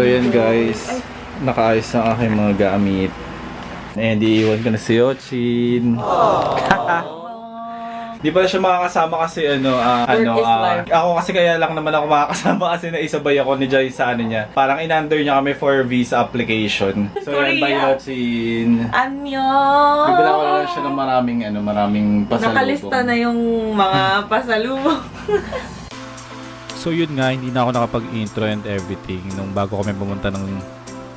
So yan guys, nakaayos ang aking mga gamit. And iiwan ko na si Yochin. Di pa siya makakasama kasi ano, Work ano, life. ako kasi kaya lang naman ako makakasama kasi naisabay ako ni Joy sa ano niya. Parang in-under niya kami for visa application. So yan, bye. Yochin. Annyeong! Bibila ko lang siya ng maraming ano, maraming pasalubong. Nakalista na yung mga pasalubong. So yun nga, hindi na ako nakapag-intro and everything nung bago kami pumunta ng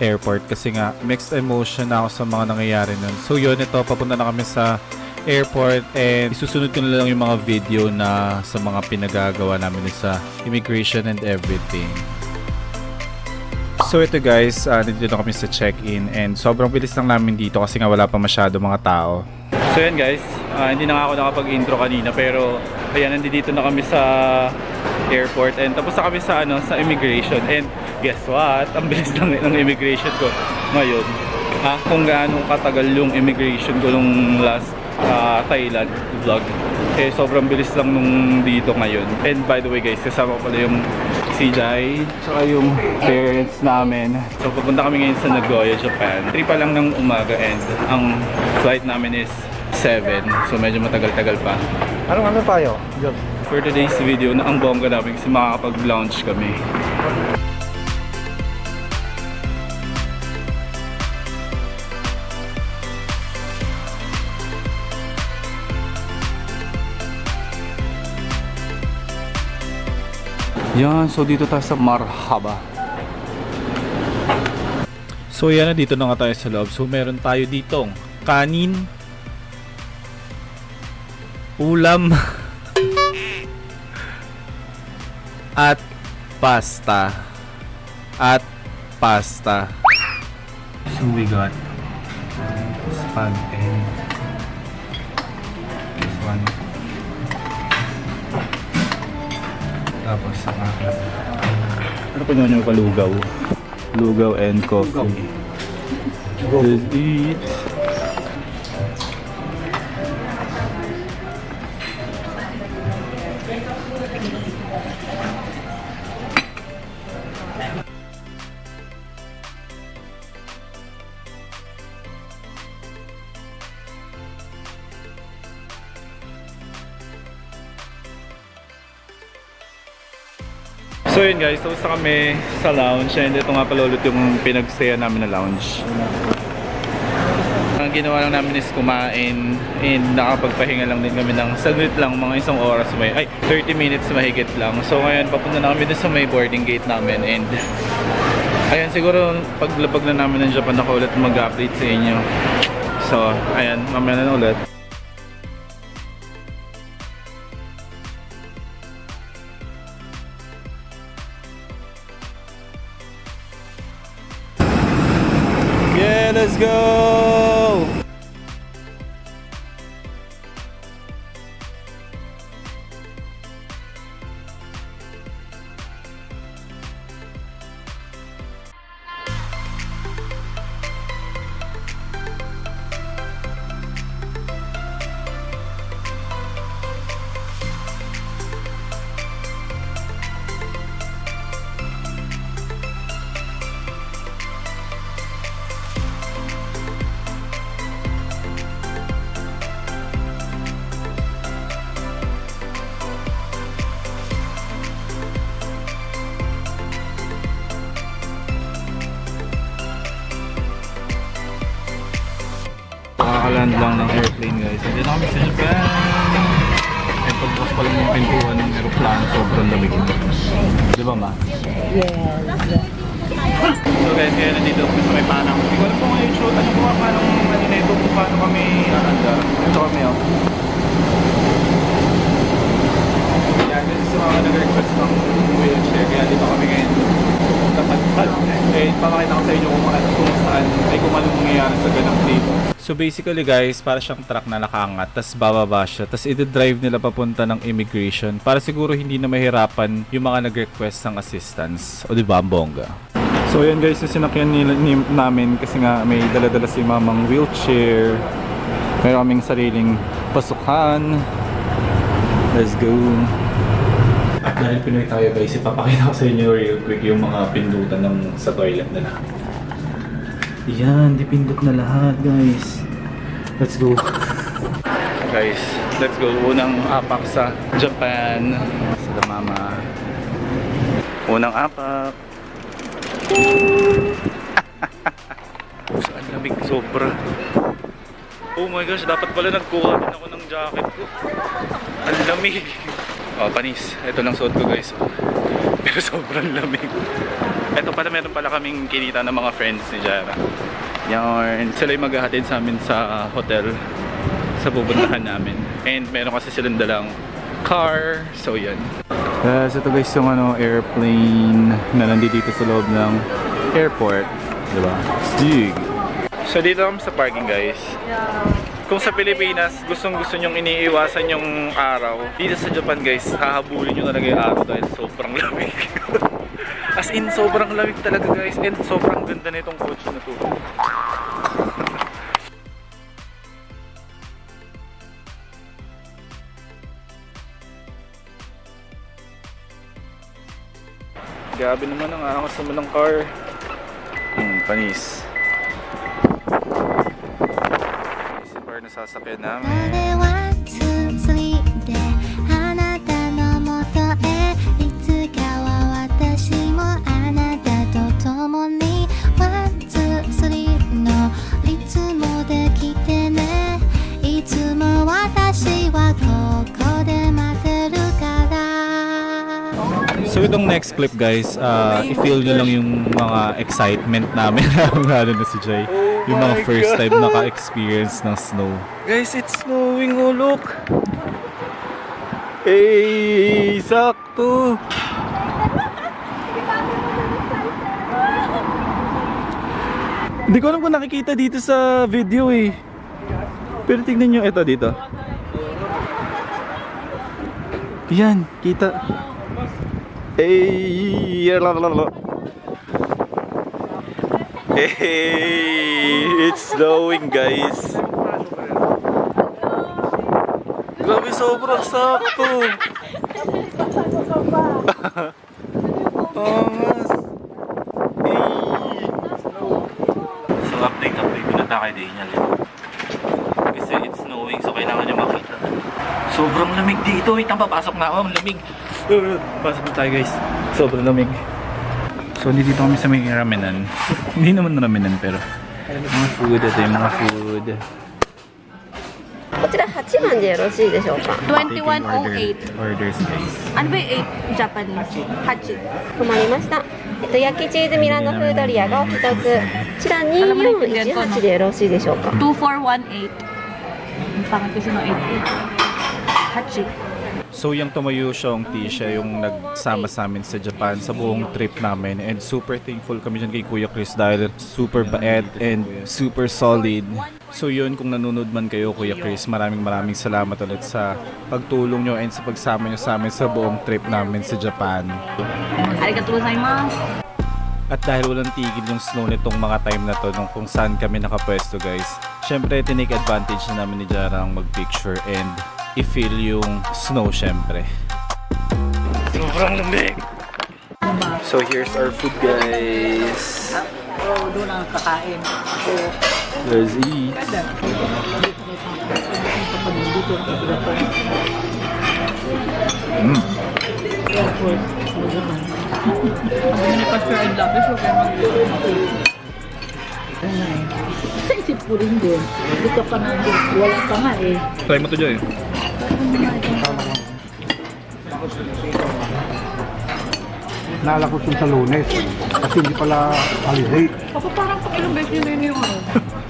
airport kasi nga mixed emotion na ako sa mga nangyayari nun. So yun, ito, papunta na kami sa airport and isusunod ko na lang yung mga video na sa mga pinagagawa namin sa immigration and everything. So ito guys, uh, nandito na kami sa check-in and sobrang bilis lang namin dito kasi nga wala pa masyado mga tao. So yan guys, ah, hindi na ako nakapag-intro kanina pero ayan, nandito na kami sa airport and tapos na kami sa ano sa immigration and guess what? Ang bilis lang ng immigration ko ngayon. Ah, kung gaano katagal yung immigration ko nung last ah, Thailand vlog. Eh sobrang bilis lang nung dito ngayon. And by the way guys, kasama pala yung si Jai, tsaka yung parents namin. So pupunta kami ngayon sa Nagoya, Japan. 3 pa lang ng umaga and ang flight namin is 7. So medyo matagal-tagal pa. Anong ano tayo? Diyan. For today's video, na ang bongga namin kasi makakapag-lounge kami. Yan, so dito tayo sa Marhaba. So yan, dito na nga tayo sa loob. So meron tayo ditong kanin, ulam, at pasta. At pasta. So we got spag and this one. Tapos aking Ano pa nyo palugaw? Lugaw and coffee. Let's eat. Yun guys, tapos na kami sa lounge and ito nga pala yung pinagstaya namin na lounge. Ang ginawa lang namin is kumain and nakapagpahinga lang din kami ng saglit lang, mga isang oras may, ay 30 minutes mahigit lang. So ngayon papunta na kami dun sa may boarding gate namin and ayan siguro paglabag na namin ng Japan ako ulit mag-update sa inyo. So ayan, mamaya na ulit. Pa lang ng pintuan ng aeroplano, sobrang lamig. Di ba ma? Yes. So guys, kaya nandito kami sa may panang. Hindi ko alam kung ano yung shoot. Ano kung paano ano na ito kung paano kami aandar. Ito kami oh. Yan, kasi sa mga nag-request ng wheelchair. Kaya dito kami ngayon. Kapag eh, papakita ko sa inyo kung, ano, kung saan, ay kung anong mangyayari sa ganang dito. So basically guys, para siyang truck na nakaangat, tas bababa siya, tas i-drive nila papunta ng immigration para siguro hindi na mahirapan yung mga nag-request ng assistance. O di ba, bongga? So yan guys, yung sinakyan nila, ni, namin kasi nga may dala-dala si mamang wheelchair. Meron kaming sariling pasukan. Let's go. At dahil Pinoy tayo guys, ipapakita ko sa inyo real quick yung mga pindutan ng sa toilet nila. Yan, dipindot na lahat guys. Let's go. Guys, let's go. Unang apak sa Japan. Sa mama. Unang apak. Saan lamig sobra. Oh my gosh, dapat pala nagkuha din ako ng jacket ko. Ang lamig. Oh, panis. Ito lang suot ko guys. Pero sobrang lamig. Ito pala, meron pala kaming kinita ng mga friends ni Jara. Yarn. Sila yung maghahatid sa amin sa hotel sa pupuntahan namin. And meron kasi silang dalang car. So, yan. Guys, ito guys yung ano, airplane na nandito dito sa loob ng airport. Diba? Stig. So, dito kami sa parking guys. Kung sa Pilipinas, gustong gusto nyong iniiwasan yung araw, dito sa Japan guys, hahabulin nyo talaga yung araw dahil sobrang lamig. As in, sobrang lamig talaga guys and sobrang ganda na itong coach na to. Grabe naman ang angas naman ng car. Hmm, panis. Panis yung car na sasakyan namin. Itong next clip guys, uh, i-feel nyo lang yung mga excitement namin lalo na si Jay. yung mga first God. time naka-experience ng snow. Guys, it's snowing. Oh, look. Hey, sakto. Hindi ko alam kung nakikita dito sa video eh. Pero tignan nyo ito dito. Yan, kita. Hey. Hey, it's snowing guys. Grabe, sobrang sakto. Angas. Hey. So, update, update. Pinunta kay Daniel yun. Kasi it's snowing, so kailangan niya makita. Sobrang lamig dito. Wait, papasok na ako. Ang lamig. Uh, Pasok na tayo guys. Sobrang lamig. So, dito kami sa may ramenan. Hindi naman ramenan, pero mga food. Ito yung mga food. こちら8番でよろしいでしょうか Taking 2108 order- Orders guys. Ano ba yung 8 Japanese? 8. 困りましたえっと焼きチーズミラノフードリアがお一つこちら2418でよろしいでしょうか 2418. Ang pangit kasi ng 8. 8. So yung tumayo siyang T siya yung nagsama sa amin sa Japan sa buong trip namin and super thankful kami dyan kay Kuya Chris dahil super bait and super solid. So yun kung nanonood man kayo Kuya Chris maraming maraming salamat ulit sa pagtulong nyo and sa pagsama nyo sa amin sa buong trip namin sa Japan. Arigatou gozaimasu. At dahil walang tigil yung snow nitong mga time na to nung kung saan kami nakapwesto guys, syempre tinake advantage na namin ni Jarang mag-picture and i-feel yung snow syempre. Sobrang lamig! So here's our food guys. doon ang kakain. Let's eat. Mm. Ko Isip ko rin din. Hindi ka pa nandun. Wala pa nga eh. Try mo to Joy. Naalala ko siya sa lunes. Kasi hindi pala holiday. Ako parang pag ilang beses yun yung ano.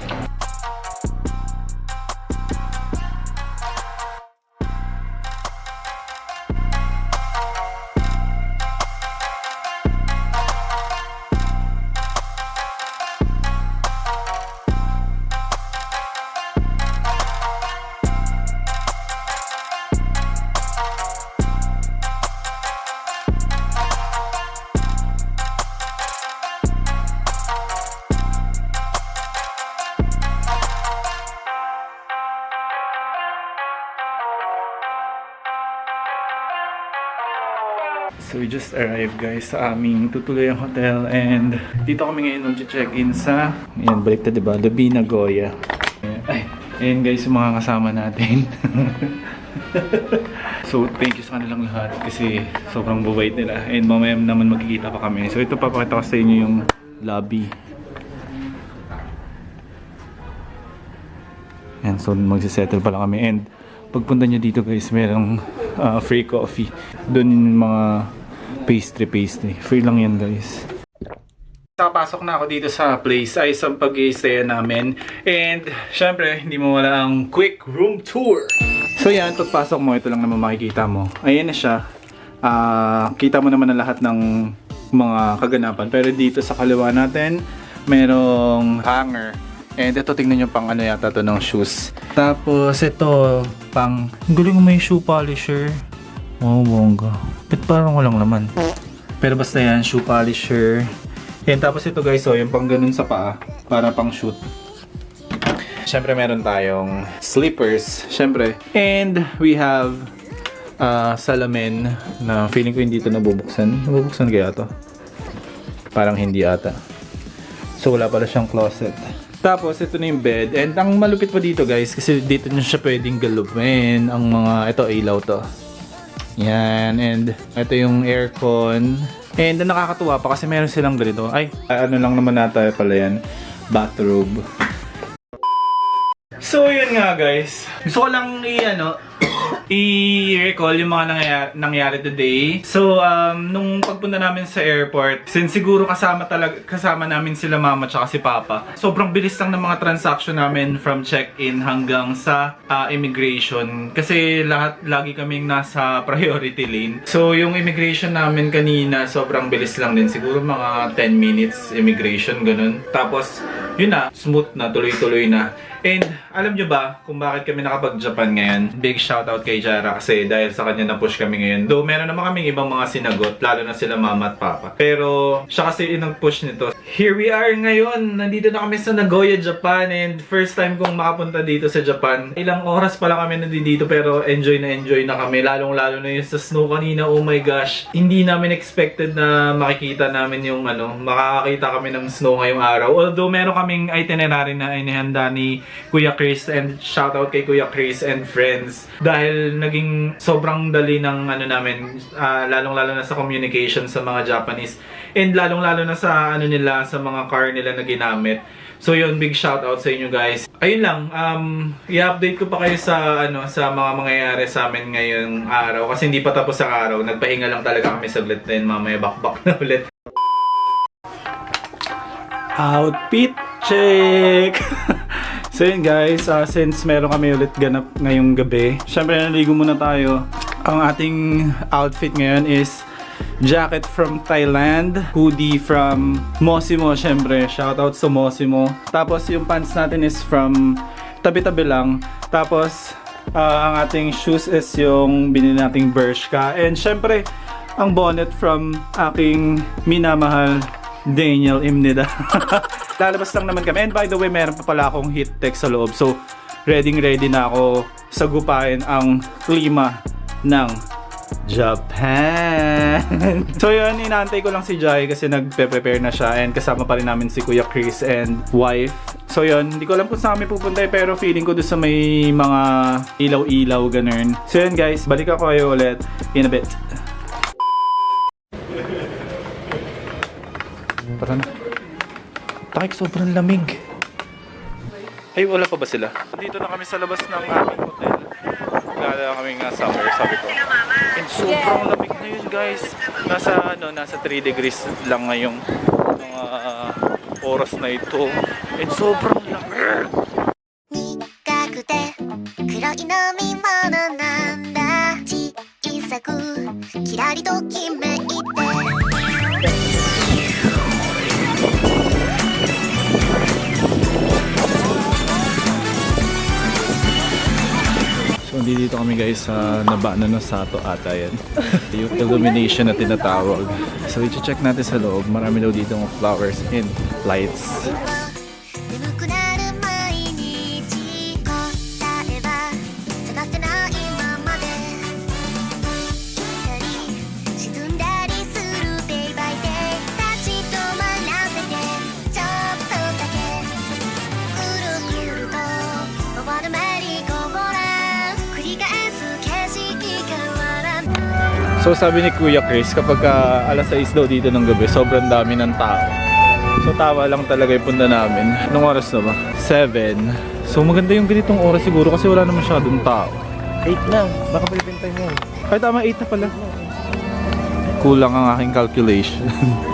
just arrived guys sa aming tutuluyang hotel and dito kami ngayon mag-check-in sa yan balik na diba? Labina Goya ay ayan guys yung mga kasama natin. So thank you sa kanilang lahat kasi sobrang bubait nila. And mamaya naman magkikita pa kami. So ito papakita ko sa inyo yung lobby. Yan, so magsisettle pa lang kami. And pagpunta nyo dito guys, merong ah, free coffee. Doon yung mga pastry pastry. Free lang yan guys. Nakapasok na ako dito sa place ay sa pag stay namin. And syempre, hindi mo wala ang quick room tour. So yan, pagpasok mo, ito lang naman makikita mo. Ayan na siya. Ah, kita mo naman ang lahat ng mga kaganapan. Pero dito sa kaliwa natin, merong hanger. And ito, tingnan nyo pang ano yata to ng shoes. Tapos ito, pang, ang galing mo may shoe polisher. Oh, bongga. Ba't parang walang laman? Pero basta yan, shoe polisher. And tapos ito guys, oh, yung pang ganun sa paa. Para pang shoot. Siyempre meron tayong slippers. Siyempre. And we have uh, salamin na feeling ko hindi ito nabubuksan. Nabubuksan kaya to? Parang hindi ata. So wala pala siyang closet. Tapos ito na yung bed. And ang malupit pa dito guys, kasi dito nyo siya pwedeng galupin. Ang mga, ito ilaw to. Yan. And ito yung aircon. And nakakatuwa pa kasi meron silang ganito. Ay, ano lang naman nata pala yan. Bathrobe. So yun nga guys. Gusto ko lang i ano i-recall yung mga nangyari, nangyari today. So um nung pagpunta namin sa airport, since siguro kasama talaga kasama namin sila mama tsaka si papa. Sobrang bilis lang ng mga transaction namin from check-in hanggang sa ah, immigration kasi lahat lagi kaming nasa priority lane. So yung immigration namin kanina sobrang bilis lang din siguro mga 10 minutes immigration ganun. Tapos yun na, smooth na, tuloy-tuloy na. And alam nyo ba kung bakit kami nakapag-Japan ngayon? Big shoutout kay Jara kasi dahil sa kanya na-push kami ngayon. Though meron naman kaming ibang mga sinagot, lalo na sila mama at papa. Pero siya kasi yung nag-push nito. Here we are ngayon. Nandito na kami sa Nagoya, Japan. And first time kong makapunta dito sa Japan. Ilang oras pa lang kami nandito pero enjoy na enjoy na kami. Lalong-lalo na yung sa snow kanina. Oh my gosh. Hindi namin expected na makikita namin yung ano, makakakita kami ng snow ngayong araw. Although meron kaming itinerary na inihanda ni Kuya Chris and shoutout kay Kuya Chris and friends dahil naging sobrang dali ng ano namin ah, lalong-lalo na sa communication sa mga Japanese and lalong-lalo na sa ano nila sa mga car nila na ginamit. So yun, big shoutout sa inyo guys. Ayun lang, um, i-update ko pa kayo sa ano sa mga mangyayari sa amin ngayong araw kasi hindi pa tapos ang araw. Nagpahinga lang talaga kami saglit din, mamaya bakbak na ulit. Outfit check! so yun guys, ah, since meron kami ulit ganap ngayong gabi, syempre naligo muna tayo. Ang ating outfit ngayon is jacket from Thailand, hoodie from Mosimo syempre, shoutout sa Mosimo. Tapos yung pants natin is from tabi-tabi lang. Tapos ah, ang ating shoes is yung binili nating Bershka. And syempre, ang bonnet from aking minamahal Daniel Imnida. Lalabas lang naman kami. And by the way, meron pa pala akong heat tech sa loob. So, ready ready na ako sagupain ang klima ng Japan. so yun, inaantay ko lang si Jai kasi nagpe-prepare na siya and kasama pa rin namin si Kuya Chris and wife. So yun, hindi ko alam kung saan kami pupunta eh, pero feeling ko doon sa may mga ilaw-ilaw ganun. So yun guys, balik ako kayo ulit in a bit. Tara na. Takik, sobrang lamig. Ay, wala pa ba sila? Dito na kami sa labas ng aming hotel. Wala kami nga summer, sabi ko. And sobrang lamig na yun, guys. Nasa, ano, nasa 3 degrees lang ngayong mga ah, oras na ito. And sobrang lamig! 苦くて黒い飲み物なんだ小さくキラリときめいて So, dito kami guys sa Nabana no Sato ata yan. yung illumination na tinatawag. So, i-check natin sa loob. Marami daw dito ng flowers and lights. So sabi ni Kuya Chris, kapag ah, alas 6 daw dito ng gabi, sobrang dami ng tao. So tama lang talaga yung punta namin. Anong oras na ba? 7. So maganda yung ganitong oras siguro kasi wala na masyadong tao. 8 lang. Baka palipintay mo. Ay tama, 8 na pala. Kulang ang aking calculation.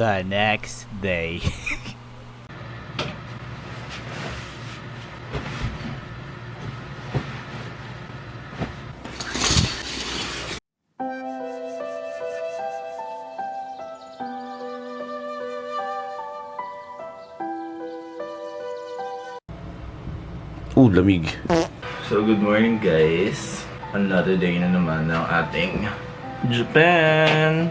The next day. Uh, lamig. So, good morning guys. Another day na naman ng ating Japan.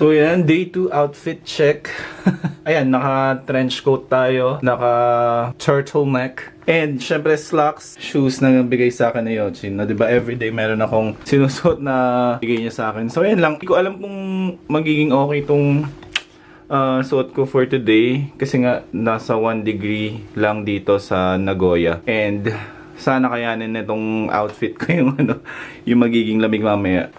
So yan, day 2 outfit check. Ayan, naka trench coat tayo, naka turtleneck, and syempre slacks, shoes na bigay sa akin ni Yochin. Na 'di ba everyday meron akong sinusuot na bigay niya sa akin. So ayan lang, hindi ko alam kung magiging okay tong uh, suot ko for today kasi nga nasa 1 degree lang dito sa Nagoya. And sana kayanin nitong outfit ko yung ano, yung magiging lamig mamaya.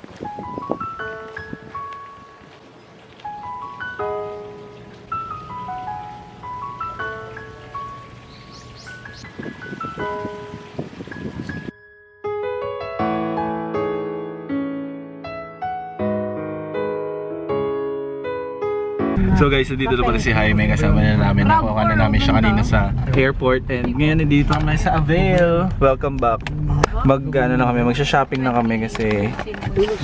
So guys, so dito na pala si Jaime. Kasama na namin. Nakuha na namin siya kanina sa airport. And ngayon nandito kami sa Avail. Welcome back. Mag, ano na kami, magsha-shopping na kami kasi...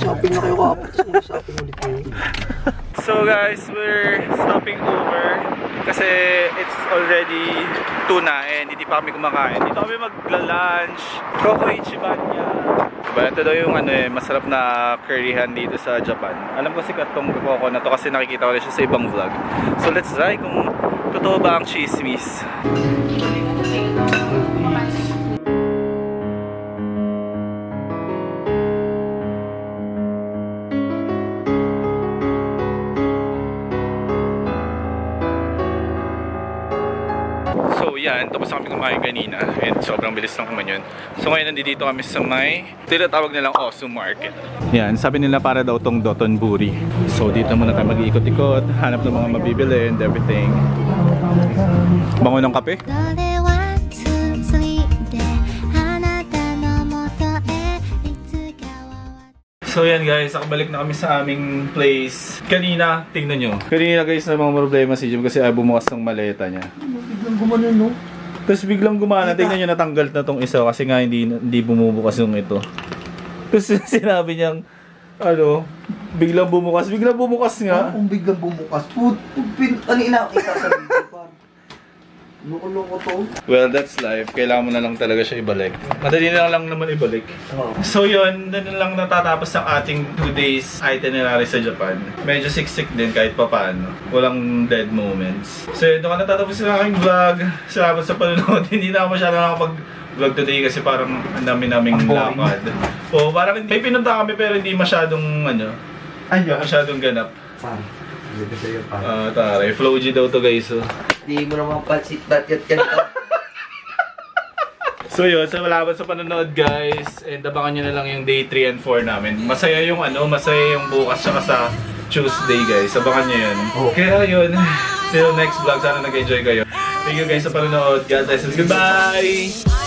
Shopping na kayo. Shopping ulit. So guys, we're stopping over kasi it's already 2 na and hindi pa kami kumakain. Dito kami magla-lunch. Coco Ichibanya. Diba? Ito daw yung ano eh, masarap na curryhan dito sa Japan. Alam ko sikat tong Coco na to kasi nakikita ko rin siya sa ibang vlog. So let's try kung totoo ba ang chismis. Yan, tapos kami kumain kanina and sobrang bilis lang kumain yun. So ngayon nandito kami sa may tinatawag nilang Osu Market. Yan, sabi nila para daw tong Dotonburi. So dito muna tayo mag-iikot-ikot, hanap ng mga mabibili and everything. Bango ng kape? So yan guys, nakabalik na kami sa aming place. Kanina, tingnan nyo. Kanina guys, na mga problema si Jim kasi ay bumukas ng maleta niya. Biglang gumanon, no? Tapos biglang gumana, tingnan nyo natanggal na tong isa kasi nga hindi, hindi bumubukas yung ito. Tapos sinabi niyang, ano, biglang bumukas, biglang bumukas nga. Kung biglang bumukas. Put, pin, ano inakita sa video, par? Loko-loko to. Well, that's life. Kailangan mo na lang talaga siya ibalik. Madali na lang naman ibalik. So yun, doon na lang natatapos ang ating 2 days itinerary sa Japan. Medyo siksik din kahit papaano. Walang dead moments. So yun, doon natatapos sa aking vlog. Salamat sa panonood. Hindi na ako masyado nakapag vlog today kasi parang ang dami naming lakad. O parang may pinunta kami pero hindi masyadong ano, Ayun. masyadong ganap. Par. Ah, taray. Flow G daw to guys. oh. Hindi mo naman pansit batyat ganito. So yun, salamat sa panonood guys and abangan nyo na lang yung day 3 and 4 namin. Masaya yung ano, masaya yung bukas tsaka sa Tuesday guys. Abangan nyo yun. Oh. Kaya yun, till next vlog, sana nag-enjoy kayo. Thank you guys sa panonood. God bless and goodbye!